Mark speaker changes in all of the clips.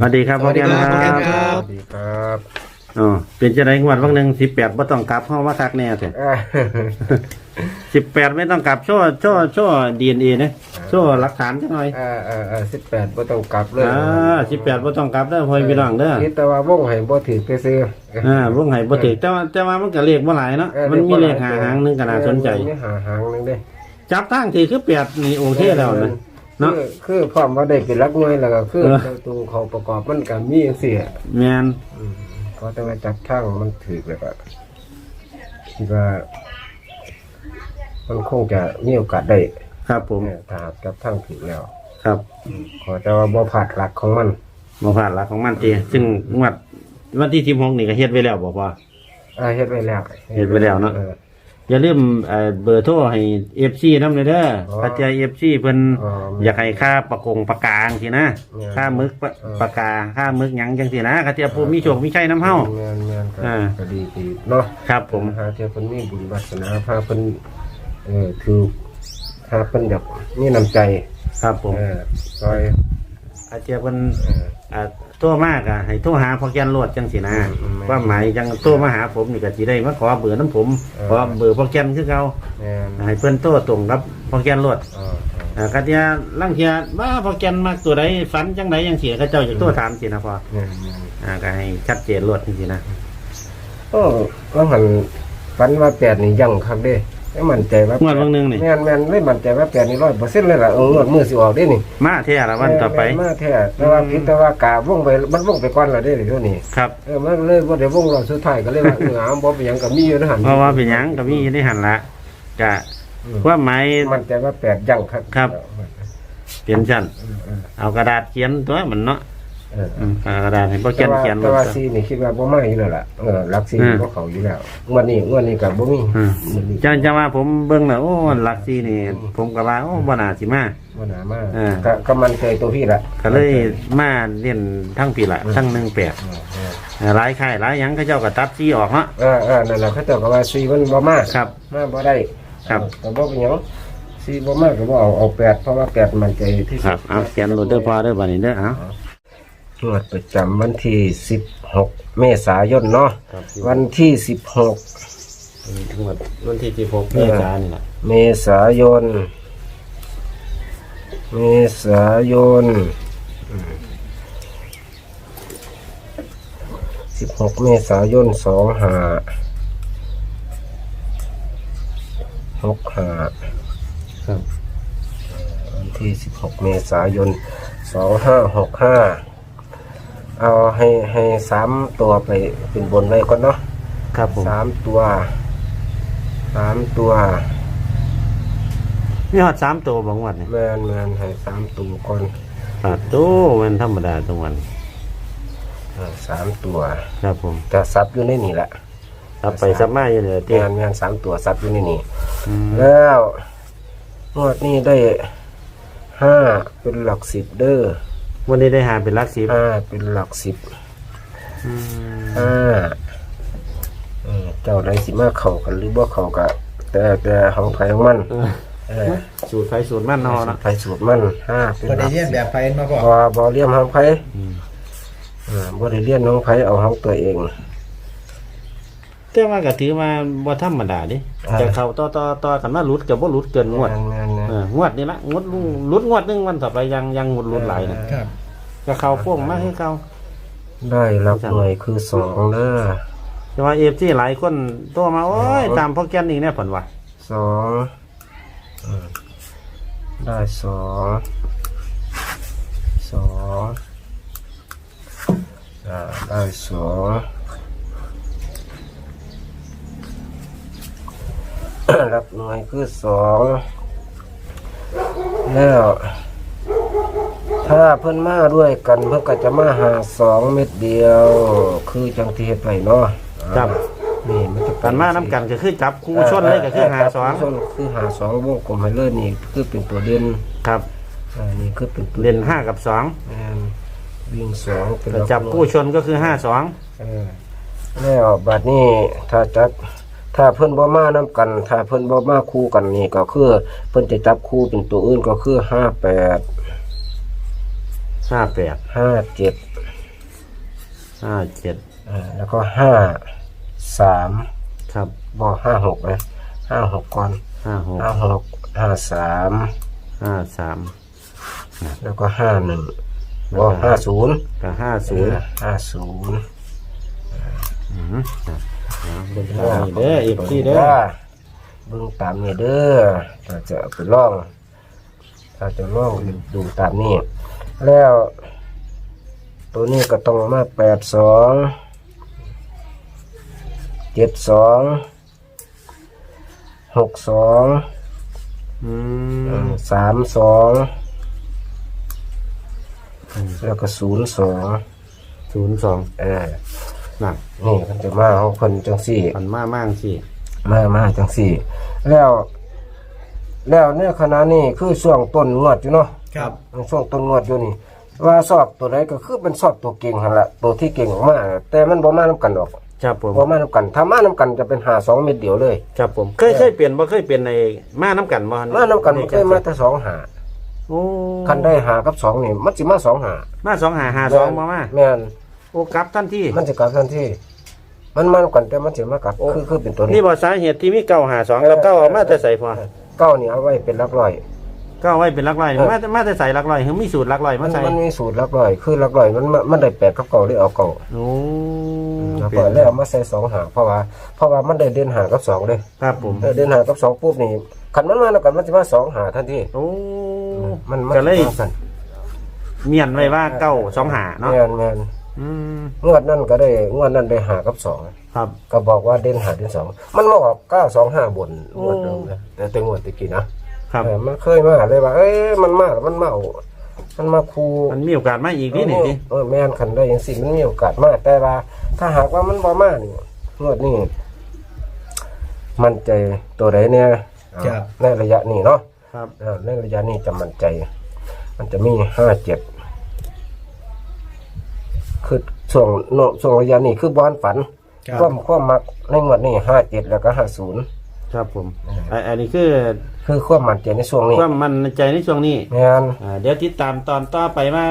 Speaker 1: สวัสดีครับ
Speaker 2: สวัสดีครับ
Speaker 1: พ่อแกน
Speaker 2: ค
Speaker 1: ค
Speaker 2: รั
Speaker 1: รับ
Speaker 2: บ
Speaker 3: สวัสดีครับ
Speaker 1: อ๋อเป็นจะได้งวดวันหนึ่งสิบแปดไม่ต้องกลับเพราะว่าคักแน่เถอะ
Speaker 3: อ่า
Speaker 1: สิบแปดไม่ต้องกลับโช่วโช่วโช่วดีเอ็นเอนะโช่วหลักฐานจังหน่อย
Speaker 3: อ่าอ่าอ่าสิบแปดบ่ต้องกลับเลย
Speaker 1: อ่าสิบแปดไม่ต้องกลับเด้อพ่อพี่น้องเด้อ
Speaker 3: คิดแต่ว่าวงให้บ่ถือไปซื้อ
Speaker 1: อ่าวงไห้บ่ถือแต่ว่าแต่ว่ามันก็เลขบ่หลายเนาะ
Speaker 3: ออ
Speaker 1: มันมีเลขหาหางหนึงก็น่าสนใจ
Speaker 3: มีหาหางหนึงเด้
Speaker 1: จับตั้งถือคือแปดนี่โอเคแล้วนะ เนาะ
Speaker 3: คือคือพร้อมว่าได้เป็นรักน้อยแล้วก็คือ
Speaker 1: เออ
Speaker 3: เจ้าตัวเขาประกอบมันก็มีจังซี่อะ
Speaker 1: แมน
Speaker 3: อืมก็แต่ว่าจับทางมันถือแล้วก็คิดว่า มันคงจะมีโอกาสได้
Speaker 1: ครับผม
Speaker 3: เออถ้าหากจับทางถือแล้ว
Speaker 1: ครับ
Speaker 3: ขอแต่ว่าบ่ผาดหลักของมัน
Speaker 1: บ่พลาดหลักของมันตีซึ่งงวดวันที่สิบหกนี่ก็เฮ็ดไว้แล้วบอกว่า
Speaker 3: อ่าเฮ็ดไว้แล้ว
Speaker 1: เฮ็ดไว้แล้วเนอะ
Speaker 3: ออ
Speaker 1: อย่าลืมเอ่อเบอร์โทรให้เอฟซีน้ำเลยเด้อ
Speaker 3: อ๋อ
Speaker 1: ปัจจัยเอฟซีเพิ่น
Speaker 3: อ๋อ
Speaker 1: อยากให้ค่าประกงประกาจังซี่นะ
Speaker 3: เนี่ย
Speaker 1: ค่ามึกปะ
Speaker 3: เออ
Speaker 1: ประกาค่ามึกหยังจังซี่นะเขาเทียบผู้มีโชคมีชัยน้ำเฮา
Speaker 3: แม่นแม่นก็
Speaker 1: อ่า
Speaker 3: ก็ดีดีเนาะ
Speaker 1: ครับผม
Speaker 3: หาเจ้าเพิ่นมีบุญวาสนาพาเพิ่นเออคือหาเพิ่นอยากมีน้ำใจ
Speaker 1: ครับผม
Speaker 3: เออซอย
Speaker 1: อาเจียเพิ่น
Speaker 3: เออ
Speaker 1: อ่า โทรมากอะให้โทรหาพอแกนรวดจังซี่นะ
Speaker 3: อืม
Speaker 1: ว่าหมายจังโทรมาหาผมนี่ก็สิได้มาขอเบอร์น้ำผม
Speaker 3: เออ
Speaker 1: ขอเบอร์พอแกนคือเก่า
Speaker 3: แม่น
Speaker 1: ให้เพิ่นโทรตรงกับพอแกนรวด
Speaker 3: เออเออ
Speaker 1: อ่าคันเทียลังเทียว่าพอแกนมักตัวใดฝันจังไดจังซี่เขาเจ้าจะโทรถามสินะพอ
Speaker 3: แม่นแม่น
Speaker 1: อ่าก็ให้ชัดเจนรวดจังซี่นะ
Speaker 3: โอ้ก็หันฝันว่าแปดนี่ยังครับเด้ ไม่มั่นใจว่าง
Speaker 1: วดเบางหนึงนี่
Speaker 3: แม่นแม่นไม่มั่นใจว่าแปดนี่100%เลยล่ะเอองวดมือสิออกเด้นี่
Speaker 1: มาเท่าละวันต่อไป
Speaker 3: แม่นมาแท้แต่ว่าผิดแต่ว่ากาวงไปมันวงไปก่อนแล้วเด้เดี๋ยวนี้
Speaker 1: ครับ
Speaker 3: เออมันเลยบ่ได้วงรอบสุดท้ายก็เลยว่าเออเอาบ่เป็นหยังก็มีอยู่นะหั่น
Speaker 1: เพราะว่าเป็นหยังก็มีได้หันละกะ
Speaker 3: อืม
Speaker 1: ว่าหมาย
Speaker 3: มันใจว่าแปดยังครับ
Speaker 1: ครับ เปลี่ยนชั้น
Speaker 3: เออเออ
Speaker 1: เอากระดาษเขียนตัวมันเนาะ
Speaker 3: เออ
Speaker 1: อืมเอากระดาษให้พวก
Speaker 3: แต่
Speaker 1: เขียน
Speaker 3: ว่า
Speaker 1: เขียน
Speaker 3: แต่
Speaker 1: ลง
Speaker 3: ว่า
Speaker 1: ตัว
Speaker 3: ซีนี่คิดว่าบ่มาอยู่แล้วล่ะเออหลักซี
Speaker 1: อืม
Speaker 3: บ่เข้าอยู่แล้วงวดนี้งวดนี้ก็บ่มี
Speaker 1: อืม
Speaker 3: งวดนี้
Speaker 1: จังจะว่าผมเบิ่งแล้วโอ้หลักซีนี่ ผมก็ว่าโอ้บ่น่าสิมา
Speaker 3: บ่น่ามา
Speaker 1: เออ
Speaker 3: ก็ก็มันใจตัวพี่ละ
Speaker 1: ก็เลยมาเล่นทั้งปีละทั้งหนึ่งแปด
Speaker 3: เออเออ
Speaker 1: หลายค่ายหลายหยังเขาเจ้าก็ตัดซีออกเนาะ
Speaker 3: เออเออนั่นแหละเขาเจ้าก็ว่าซีมันบ่มา
Speaker 1: ครับ
Speaker 3: มาบ่ได้
Speaker 1: ครับ
Speaker 3: ก็บ่เป็นหยังซีบ่มาก็บ่เอาเอาแปดเพราะว่าแปดมันใจที่
Speaker 1: ครับเอาเขียนโหลดเด้อพอเด้อบัดนี้เด้อเอา
Speaker 3: งวดประจำวันที่ 16 เมษายนเนาะ
Speaker 1: ครับ
Speaker 3: วันที่
Speaker 1: ทั้งหมดวันที่16เมษายนนี่แหละ
Speaker 3: 16เมษายน เมษายนอืม16เมษายน2หา6หา
Speaker 1: ครับ
Speaker 3: วันที่16เมษายน2565 เอาให้ให้สามตัวไปเป็นบนไว้ก่อนเนาะ
Speaker 1: ครับผม
Speaker 3: สามตัวสามตัว
Speaker 1: มีฮอดสามตัวบางวันนี่
Speaker 3: แมนแมนให้สามตัวก่อน
Speaker 1: ปาดโตมันธรรมดาตรงวัน
Speaker 3: เออสามตัว
Speaker 1: ครับผม
Speaker 3: จะซับอยู่ในนี่แหละ
Speaker 1: รับไปซับมาอยู่เลย
Speaker 3: แม
Speaker 1: เตี้ย
Speaker 3: นแมนสามตัวซับอยู่ในนี่
Speaker 1: อืม
Speaker 3: แล้วงวดนี้ได้ห้าเป็นหลักสิบเด้อ
Speaker 1: วันนี้ได้หาเป็นลักสิบ
Speaker 3: ห้าเป็นหลักสิบ
Speaker 1: อืม
Speaker 3: ห้าเออเจ้าได้สิมาเข้ากันหรือบ่เข้ากันแต่แต่ของไผของมัน
Speaker 1: เออ
Speaker 3: เออ
Speaker 1: สูตรไฟสูตรมันเนอเนาะ
Speaker 3: ไผสูตรมันห้าเป็น
Speaker 2: ก็
Speaker 3: ห
Speaker 2: ได้
Speaker 3: ลัก
Speaker 2: เรียนแบบไฟมาก่อน
Speaker 3: บ่บ่เลี้ยมของไผ
Speaker 1: อืม
Speaker 3: อ่าบ่ได้เลี้ยนของไผเอาของตัวเอง
Speaker 1: แต่ว่าก็ถือว่าบ่ธรรมดาเดิ
Speaker 3: อ่า
Speaker 1: จะเข้าต่อต่อต่อกันมาหลุดก็บ่หลุดเกินงวด
Speaker 3: แม่นๆๆ
Speaker 1: เอองวดนี่ละงวดหลุดงวดหนึงวันต่อไปยังยังหมดหลุดหลายนะครับ ก็เข้าพ่วงมาให้เข้า
Speaker 3: ได้รับหน่วยคือสองเด้อ
Speaker 1: แต่ว่า FC หลายคนโทรมาโอ้ยตามพ่อแกนนี่แน่ผลว่า
Speaker 3: สองอืมได้สองสองอ่าได้สองรับหน่วยคือสอง แล้ว ถ้าเพิ่นมาด้วยกันเพิ่นก็จะมาหาสองเม็ดเดียว คือจังที่เฮ็ดไปเนาะ
Speaker 1: ครับ
Speaker 3: นี่มันจะเป็
Speaker 1: กันมาน้ำกันก็คือจับคู่ชนเลยก็คือหาสอง
Speaker 3: ชนคือหาสองวงกลมให้เลยนี่คือเป็นตัวเด่น
Speaker 1: ครับ
Speaker 3: อ่านี่คือเป็นตัว
Speaker 1: เล่นห้ากับสอง
Speaker 3: แม่นวิ่งสองเป็น
Speaker 1: ก็จับคู่ชนก็คือห้าสอง
Speaker 3: เออแล้วบัดนี้ถ้าจับ ถ้าเพิ่นบ่มานํกัน ถ้าเพิ่นบ่มาคู่กันนี่ก็คือเพิ่นจะจับคู่เป็นตัวอื่นก็คือห้าแปด
Speaker 1: ห้าแปด
Speaker 3: ห้าเจ็ด
Speaker 1: ห้าเจ็ด
Speaker 3: อ่าแล้วก็ห้าสาม
Speaker 1: ครับ
Speaker 3: บอกห้าหกเลยห้าหกก่อน
Speaker 1: ห้าหก
Speaker 3: ห้าหกห้าสาม
Speaker 1: ห้าสาม
Speaker 3: แล้วก็ห้าหนึ่งบอกห้าศูนย์
Speaker 1: กับห้าศูนย์
Speaker 3: ห้าศูนย์
Speaker 1: อืมครับ เอาเบิ่งตามนี่เด้ออีกที่เด้อ
Speaker 3: เบิ่งตามนี่เด้อถ้าจะเอาไปล่องถ้าจะล่องดูตามนี่แล้ว ตัวนี้ก็ต้องมาแปดสองเจ็ดสองหกสอง
Speaker 1: อืม
Speaker 3: สามสองแล้วก็ศูนย์สอง
Speaker 1: ศูนย์สอง
Speaker 3: เออ
Speaker 1: นั่น
Speaker 3: นี่มันจะมาของคนจังสี่
Speaker 1: อันมามั่งสิ
Speaker 3: มามาจังสี่ แล้ว แล้วเนี่ยขณะนี้คือช่วงต้นงวดอยู่เนาะ
Speaker 2: ครับ
Speaker 3: ช่วงต้นงวดอยู่นี่ ว่าสอบตัวใดก็คือเป็นสอบตัวเก่งหันละตัวที่เก่งออกมาแต่มันบ่มานํกันดอก
Speaker 1: ครับผม
Speaker 3: บ่มานํกันถ้ามานํกันจะเป็นหาสองเม็ดเดียวเลย
Speaker 1: ครับผม เคยเคยเปลี่ยนบ่เคยเปลี่ยนในมาน้ำกันบ่
Speaker 3: มานํกันมันเคยมาแต่สองหา
Speaker 1: โอ้
Speaker 3: คันได้หากับสองนี่มันสิมาสองหา
Speaker 1: มาสองหาหาสองบ่มา
Speaker 3: แม่น
Speaker 1: โอ้กลับทันที
Speaker 3: มันสิกลับทันทีมันมานํกันแต่มันสิมากลับคือคือเป็นตัวนี้
Speaker 1: นี่บ่สาเหตุที่มีเก้าหาสองแล้วเก้าเอามาแต่ใส่พอ
Speaker 3: เก้านี่เอาไว้เป็นหลักร้อย
Speaker 1: เก้าไว้เป็นหลักร้อยมามาแต่ใส่หลักร้อยคือมีสูตรหลักร้อย
Speaker 3: มั
Speaker 1: มานใส่
Speaker 3: มันมีสูตรหลักร้อยคือหลักร้อยมันมันมันได้แปดกับเก่าเลยเอาเก่า
Speaker 1: โอ้
Speaker 3: แล้ว
Speaker 1: เป
Speaker 3: ก็
Speaker 1: ลี่ยน
Speaker 3: เลยเอามาใส่สองหางเพราะว่าเพราะว่ามันได้เด่นหางกับสองเลย
Speaker 1: ครับผม
Speaker 3: เออเด่นหางกับสองปุ๊บนี่ขันมันมาแล้วกันมันจะมาสองหาทันที
Speaker 1: โอ้
Speaker 3: มันมัน
Speaker 1: ก็เลย
Speaker 3: สั่น
Speaker 1: เมียนไว้ว่าเก้าสองหาเนาะ
Speaker 3: แม่นแม่น
Speaker 1: อืม
Speaker 3: งวดนั่นก็ได้งวดนั่นได้หากับสอง
Speaker 1: ครับ
Speaker 3: ก็บอกว่าเด่นหาเด่นสองมันมาออกเก้าสองห้าบน
Speaker 1: โอ้
Speaker 3: งวดเดิมนะแต่แต่งวดตะกี้นะครับเออมันเคยมาเลยว่าเอ้ยมันมาแล้วมันมาเอามันมาคู
Speaker 1: มันมีโอกาสมาอีกนี่นี่สิ
Speaker 3: เออแม่นคันได้ยังสิมันมีโอกาสมาแต่ว่า ถ้าหากว่ามันบ่มานี่งวดนี้มั่นใจตัวใดเนี่ยเอา
Speaker 2: ครับ
Speaker 3: ในระยะนี้เนาะ
Speaker 1: ครับ
Speaker 3: เออในระยะนี้จะมั่นใจ มันจะมีห้าเจ็ด คือช่วงโนช่วงระยะนี้คือบอลฝัน
Speaker 2: ครับ
Speaker 3: ความความมักในงวดนี้ห้าเจ็ดแล้วก็ห้าศูนย์
Speaker 1: ครับผมอ่าอันนี้คือ
Speaker 3: คือความมั่นใจในช่วงนี้
Speaker 1: ความมั่นใจในช่วงนี้
Speaker 3: แม่น
Speaker 1: อ่าเดี๋ยวติดตามตอนต่อไปมา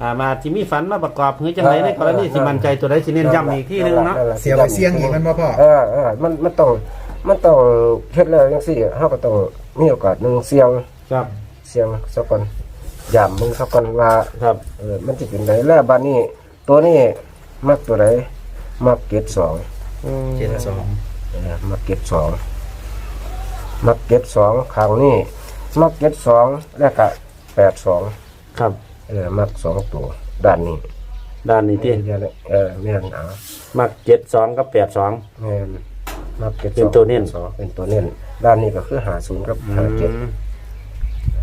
Speaker 1: อ่ามาที่มีฝันมาประกอบเฮ้ยจังไรในกรณีสิมั่นใจตัวใดสิเน้นย้ำอีกที่หนึงเนาะ
Speaker 3: นั่นแหล
Speaker 2: เสียไปเสียงอีกมันบ่พ่อ
Speaker 3: เออเออมันมันต้องมันต้องเฮ็ดแล้วจังซี่เฮาก็ต้องมีโอกาสหนึงเสี่ยง
Speaker 1: ครับ
Speaker 3: เสียงสักก่อนย่ำมึงสักก่อนว่า
Speaker 1: ครับ
Speaker 3: เออมันจะเป็นไดแล้วบ้านนี้ ตัวนี้มักตัวไหนมักเกตสอง
Speaker 1: อืม
Speaker 2: เจ็ดสอง
Speaker 3: เออมักเกตสองมักเกตสองข้างนี้มักเกตสองแล้วก็แปดสอง
Speaker 1: ครับ
Speaker 3: เออมักสองตัวด้านนี้
Speaker 1: ด้านนี้ที่
Speaker 3: เออแม่นเอา
Speaker 1: มักเจ็ดสองกับแปดสอง
Speaker 3: แม่นมักเกต
Speaker 1: เป็นตัวเน้น
Speaker 3: สองเป็นตัวเน้นด้านนี้ก็คือหาศูนย์กับหาเจ็ด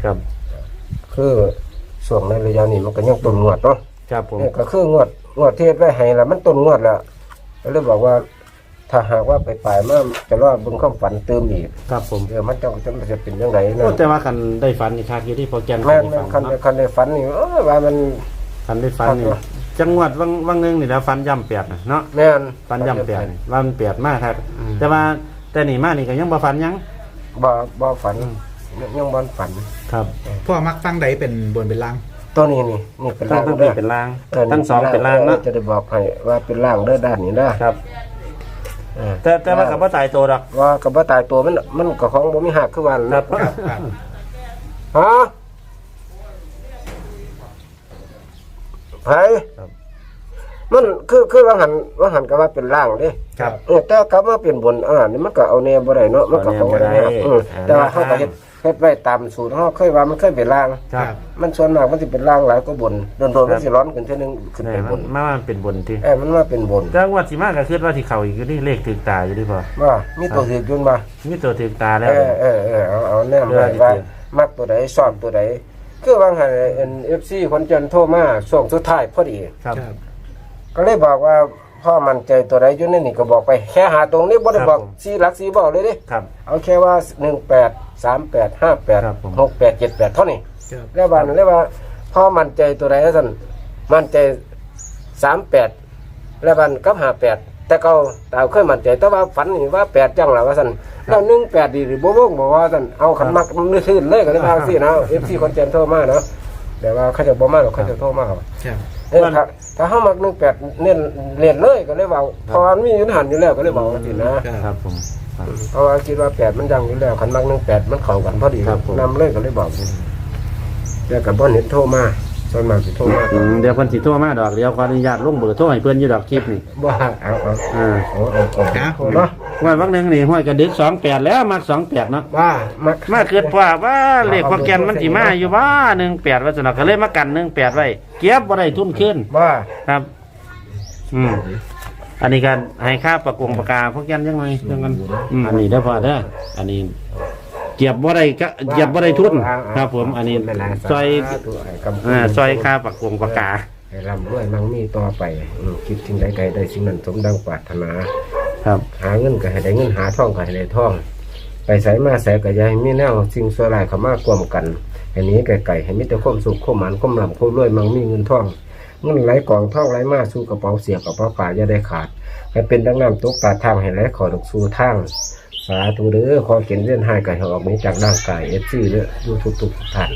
Speaker 1: ครับ
Speaker 3: คือส่วนในระยะนี้มันก็ยังต้นงวดเนาะ
Speaker 1: ครับผม
Speaker 3: นี่ก็คืองวดงวดเทศไว้ให้แล้วมันต้นงวดแล้วก็เลยบอกว่า ถ้าหากว่าไปปลายๆมาจะรอดบุญข้ามฝันเติมอีก
Speaker 1: ครับผม
Speaker 3: เออมันจะจะมันจะเป็นยังไง
Speaker 1: โอ้
Speaker 3: นะ
Speaker 1: แต่ว่าคันได้ฝันนี่ครับอยู่ที่โปรแกรม
Speaker 3: แม่น
Speaker 1: ได้
Speaker 3: แม่นคั
Speaker 1: ฝั
Speaker 3: น
Speaker 1: นเนาะ
Speaker 3: คันในฝันนี่เออว่ามัน
Speaker 1: คันได้ฝันนี่
Speaker 3: ครับ
Speaker 1: จังหวัดวังวังหนึงนี่แหล้วฝันย่ำแปดน่ะเนาะ
Speaker 3: แม่น
Speaker 1: ฝันย่ำแปดนี่ว่ามันแปดมากครับ แต่ว่าแต่นี่มานี่ก็ยังบ่ฝันหยัง
Speaker 3: บ่บ่ฝันยังบ่ฝัน
Speaker 1: ครับ
Speaker 2: พ่อมักฟังใดเป็นบนเป็นล่าง
Speaker 3: ตัวนี้นี่นี่เป็น
Speaker 1: ทั้ง
Speaker 3: ล่าง
Speaker 1: ทั้ง
Speaker 3: เด้
Speaker 1: นี้
Speaker 3: อ
Speaker 1: เป็นล่าง
Speaker 3: ออ
Speaker 1: ทั้งสองเป็นล่างเนาะ
Speaker 3: จะได้บอกให้ว่าเป็นล่างเด้อด้านนี้นะครับเออ
Speaker 1: แต่แต่ว่ากับว่าตายตัวดอก
Speaker 3: ว่ากับบ่ตายตัวมันมันก็ของบ่มีหักคือวัน
Speaker 1: ครับ
Speaker 2: ครับครับ
Speaker 3: ฮะไผ
Speaker 1: ครับ
Speaker 3: มันคือคือว่าหันว่าหันก็ว่าเป็นล่างเด้
Speaker 1: ครับ
Speaker 3: เออแต่กลับมาเป็นบนอ่านี่มันก็เอาแนวบ่ได้เนาะมันก็ของ
Speaker 1: เอาแนวบ่ได้
Speaker 3: เออแต่ว่า
Speaker 1: อ่า
Speaker 3: เฮาก็เฮ็ด เฮ็ดไว้ตามสูตรเฮาเคยว่ามันเคยเป็นล่าง
Speaker 1: ครับ
Speaker 3: มันส่วนมากมันสิเป็นล่างหลายกว่าบนโดนๆมันสิร้อนขึ้นเทื่อนึงขึ้น
Speaker 1: นี่
Speaker 3: ไปบ
Speaker 1: มัน
Speaker 3: น
Speaker 1: มามันเป็นบนที่
Speaker 3: เออมันมาเป็นบน
Speaker 1: แต่งวัดสิมากก็คือว่าที่เขาอีกอยู่นี่เลขถึงตาอยู่ดีพอ
Speaker 3: ว่ามีตัวถือจุนบ่
Speaker 1: มีตัวถึงตาแล้ว
Speaker 3: เออเออเออเอาเอาแนม
Speaker 1: เรื่
Speaker 3: ไว้
Speaker 1: องที่
Speaker 3: ว่า
Speaker 1: เจ็ด
Speaker 3: มักตัวใดชอบตัวใดคือว่าหันเอ็น FC คนจันทร์โทรมาช่วงสุดท้ายพอดี
Speaker 1: ครับ
Speaker 2: ครับ
Speaker 3: ก็เลยบอกว่าพ่อมั่นใจตัวใดอยู่ในนี่ก็บอกไปแค่หาตรงนี้บ่ได้บอก
Speaker 1: ครับผม
Speaker 3: สีหลักสีบอกเลยเดิ
Speaker 1: ครับ
Speaker 3: เอาแค่ว่าหนึ่งแปด สามแปดห้าแปด
Speaker 1: ครับผม
Speaker 3: หกแปดเจ็ดแปดเท่านี้
Speaker 2: ครับ
Speaker 3: แล้วบานเรียกว่าพ่อมั่นใจตัวใดท่านมั่นใจสามแปดแล้วบานกับห้าแปดแต่ก็ตามเคยมั่นใจแต่ว่าฝันนี่ว่าแปดจังหล่ะว่าท่านแล้วหนึ่งแปดดีหรือบ่บ่งบอกว่าท่านเอาขันมักมือทื่นเลยก็เลยว่าสินะเอฟซีคนเจนโทรมาเนาะแต่ว่าเขาจะบ่มาหรอกเขาจะโทรมา
Speaker 2: ครับ
Speaker 3: เออถ้าถ้าเฮามัก18เน้นเรียนเลยก็เลยเว้าเพราะว่ามันมีอยู่ในหันอยู่แล้วก็เลยเว้าว่าสินะ
Speaker 1: ครับผมครับ
Speaker 3: เพราะว่าคิดว่า8มันยังอยู่แล้วคันมัก18มันเข้ากันพอดี
Speaker 1: ครับผม
Speaker 3: นำเลยก็เลยบอกแต่ก็บ่เห็นโทรมาส่วนมากสิโทรมา
Speaker 1: อืมเดี๋ยวเพิ่นสิโทรมาดอกเดี๋ยวขออนุญาตลงเบอร์โทรให้เพิ่นอยู่ดอกคลิปนี่
Speaker 3: บ่เอาเอา
Speaker 1: อ่า
Speaker 3: เอาเอาเอาโทรเนาะ
Speaker 1: ว่าวักหนึงนี่ห้อยกระดึก28แล้วมัก28เนาะ
Speaker 3: ว่ามัก
Speaker 1: มาเกิดว่าว่าเลขพอแกนมันสิมาอยู่ว่า18ว่าซั่นเนาะก็เลยมากัน18ไว้เก็บบ่ได้ทุนขึ้น
Speaker 3: ว่า
Speaker 1: ครับ อืม อันนี้การให้ค่าประกงประกาพวกยันยังไงเรื่องกันอืมอันนี้ได้อพอเด้ออันนี้เกียบบ่ได้ก็เกียบบ่ได้ทุนครับ ผมอันนี้ซอยอ่าซอยค่าประกงประกา
Speaker 3: ให้ร่ำรวยมั่งมีต่อไปอืมคิดสิ่งใดใดได้สิ่งนั้นสมดังปรารถนา
Speaker 1: ครับ
Speaker 3: หาเงินก็ให้ได้เงินหาทองก็ให้ได้ทอง ไปใส่มาใส่ก็อย่าให้มีแนวสิ่งชั่วร้ายเข้ามากวมกันอันนี้ไก่ๆให้มีแต่ความสุขความหมันความร่ำความรวยมั่งมีเงินทอง เงินไหลกองทองไหลมาสู่กระเป๋าเสียกระเป๋าป่าอย่าได้ขาดให้เป็นดังน้ำตกตาทางให้ไหลขอดอกสู่ทางสาธุเด้อขอเขียนเลื่อนหายไก่ให้ออกนี้จากร่างกายเอฟซีเด้อดูทุกทุกๆท่าน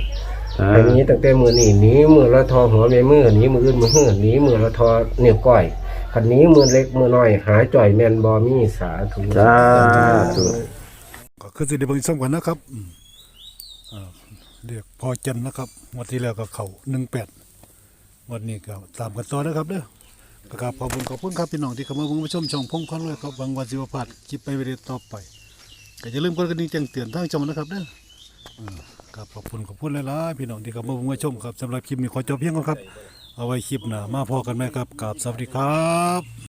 Speaker 1: อ่า
Speaker 3: อันนี้ตั้งแต่มือนี่หนีมือละทอหัวแม่มือหนีมืออื่นมือหื้อหนีมือละทอนิ้วก้อยคันนี้มือเล็กมือน้อย หายจ่อยแมนบอมีสาธุ
Speaker 1: สาธุ
Speaker 4: ก็คือสิได้เบิ่งซ้ำกันนะครับอืมอ่าเรียกพอจันนะครับงวันที่แล้วก็เขาหนึ่งแปด วันนี้ก็ตามกันต่อนะครับเด้อกราบขอบคุณขอบคุณครับพี่น้องที่เข้ามาเบิ่งมาชมช่องพงคอนเลยครับบางวันสิวพลาดคลิปไปวิดีโอต่อไปก็อย่าลืมกดกระดิ่งแจ้งเตือนทางช่องนะครับเด้ออ่าครับขอบคุณขอบคุณหลายๆพี่น้องที่เข้ามาเบิ่งมาชมครับสำหรับคลิปนี้ขอจบเพียงเท่านี้ครับ เอาไว้คลิปหน้ามาพอกันไหมครับกราบสวัสดีครับ